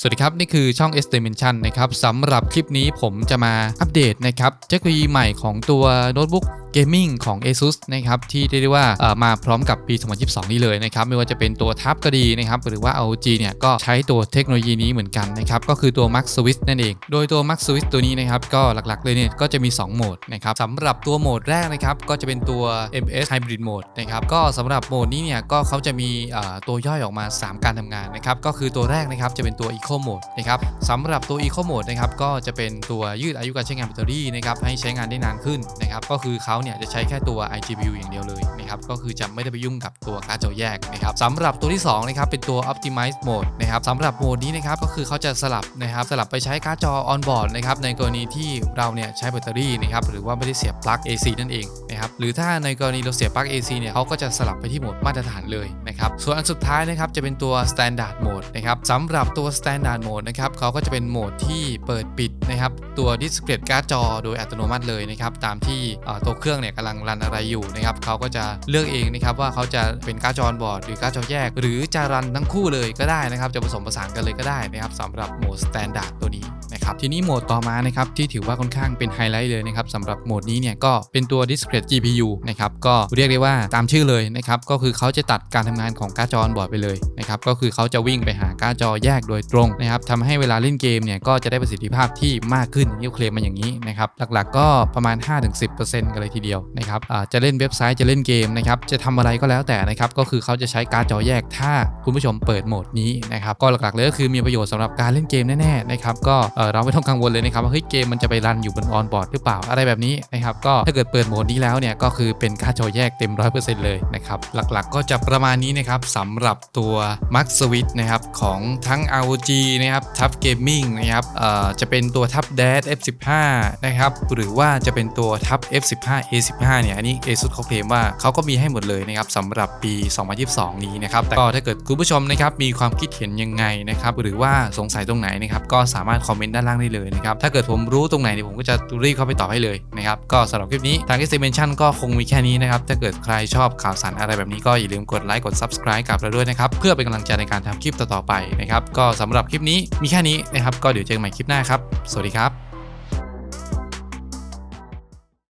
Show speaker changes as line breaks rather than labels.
สวัสดีครับ นี่คือช่อง S Dimension นะครับสำหรับคลิปนี้ผมจะมาอัปเดตนะครับเทคโนโลยีใหม่ของตัวโน้ตบุ๊ก เกมมิ่งของ ASUS นะครับที่เรียกได้ว่ามาพร้อมกับปี 2022 นี้เลยนะครับไม่ว่าจะเป็นตัวทับก็ดีนะครับหรือว่า ROG เนี่ยก็ใช้ตัวเทคโนโลยีนี้เหมือนกันนะครับก็คือตัว Max Switch นั่นเอง โดยตัว Max Switch ตัวนี้นะครับก็หลักๆเลยเนี่ยก็จะมี 2 โหมดนะครับสำหรับตัวโหมดแรกนะครับก็จะเป็นตัว MS Hybrid Mode นะครับก็สำหรับโหมดนี้เนี่ยก็เขาจะมีตัวย่อยออกมา 3 การทำงานนะครับก็คือตัวแรกนะครับจะเป็นตัว Eco Mode นะครับสำหรับตัว Eco Mode นะครับก็จะเป็นตัวยืดอายุการใช้งานแบตเตอรี่นะครับให้ใช้งานได้นานขึ้นนะครับก็คือเขาเนี่ยจะใช้แค่ตัว iGPU อย่างเดียวเลยนะครับก็คือจะไม่ได้ไปยุ่งกับตัวการ์ดจอแยกนะครับสำหรับตัวที่2นะครับเป็นตัว Optimize Mode นะครับสำหรับโหมดนี้นะครับก็คือเขาจะสลับนะครับสลับไปใช้การ์ดจอ on board นะครับในกรณีที่เราเนี่ยใช้แบตเตอรี่นะครับหรือว่าไม่ได้เสียบปลั๊ก AC นั่นเองนะครับหรือถ้าในกรณีเราเสียบปลั๊ก AC เนี่ยเขาก็จะสลับไปที่โหมดมาตรฐานเลยนะครับส่วนอันสุดท้ายนะครับจะเป็นตัว Standard Mode นะครับสำหรับตัว Standard Mode นะครับเขาก็จะเป็นโหมดที่เปิดปิดนะครับตัว Display การ์ดจอ โดยอัตโนมัติเลยนะครับตามที่ตัวเครื่องเนี่ยกำลังรันอะไรอยู่นะครับเขาก็จะเลือกเองนะครับว่าเขาจะเป็นการ์ดจอ on board หรือการ์ดจอแยก หรือจะรันทั้งคู่เลยก็ได้นะครับ จะผสมผสานกันเลยก็ได้นะครับสำหรับโหมด Standard ตัวนี้นะครับทีนี้โหมดต่อมานะครับที่ถือว่าค่อนข้างเป็นไฮไลท์เลยนะครับสำหรับโหมดนี้เนี่ยก็เป็นตัว Discrete GPU นะครับก็เรียกได้ว่าตามชื่อเลยนะครับก็คือเขาจะตัดการทำงานของการ์ดจอ on board ไปเลยนะครับก็คือเขาจะวิ่งไปหาการ์ดจอแยกโดยตรงนะครับทำให้เวลาเล่นเกมเนี่ยก็จะได้ประสิทธิภาพที่มากขึ้นนี่เคลมมาอย่างนี้นะครับหลักๆก็ประมาณ 5-10%กันเลยทีเดียวนะครับจะเล่นเว็บไซต์จะเล่นเกมนะครับจะทำอะไรก็แล้วแต่นะครับก็คือเขาจะใช้การ์ดจอแยกถ้าคุณผู้ชมเปิดโหมดนี้นะครับก็หลักๆเลยก็คือมีประโยชน์สำหรับการเล่นเกมแน่ๆนะครับก็เราไม่ต้องกังวลเลยนะครับว่าเฮ้ยเกมมันจะไปรันอยู่บนออนบอร์ดหรือเปล่าอะไรแบบนี้นะครับก็ถ้าเกิดเปิดโหมดนี้แล้วเนี่ยก็คือเป็นการ์ดจอแยกเต็ม 100%เลยนะครับหลักๆก็จะประมาณนี้นะครับสำหรับตัว Max Switch นะครับของทั้ง ROG นะครับ Tab Gaming นะครับจะเป็นตัว Tab Dash F15 นะครับหรือว่าจะเป็นตัว Tab F15 A15 เนี่ยอันนี้ ASUS เขาเคลมว่าเขาก็มีให้หมดเลยนะครับสำหรับปี 2022 นี้นะครับแต่ก็ถ้าเกิดคุณผู้ชมนะครับมีความคิดเห็นยังไงนะครับหรือว่าสงสัยตรงไหนนะครับก็สามารถคอมเมนต์ด้านล่างได้เลยนะครับถ้าเกิดผมรู้ตรงไหนเนี่ยผมก็จะรีบเข้าไปตอบให้เลยนะครับก็สำหรับคลิปนี้ทาง e x t e n s i o n ก็คงมีแค่นี้นะครับถ้าเกิดใครชอบข่าวสารอะไรแบบนี้ก็อย่าลืมกดไลค์กด subscribe กับเราด้วยนะครับเพื่อเป็นกำลังใจในการทำคลิปต่อๆไปนะครับก็สำหรับคลิปนี้มีแค่นี้นะครับก็เดี๋ยวเจอกันใหม่คลิปหน้าครับสวัสดีครับ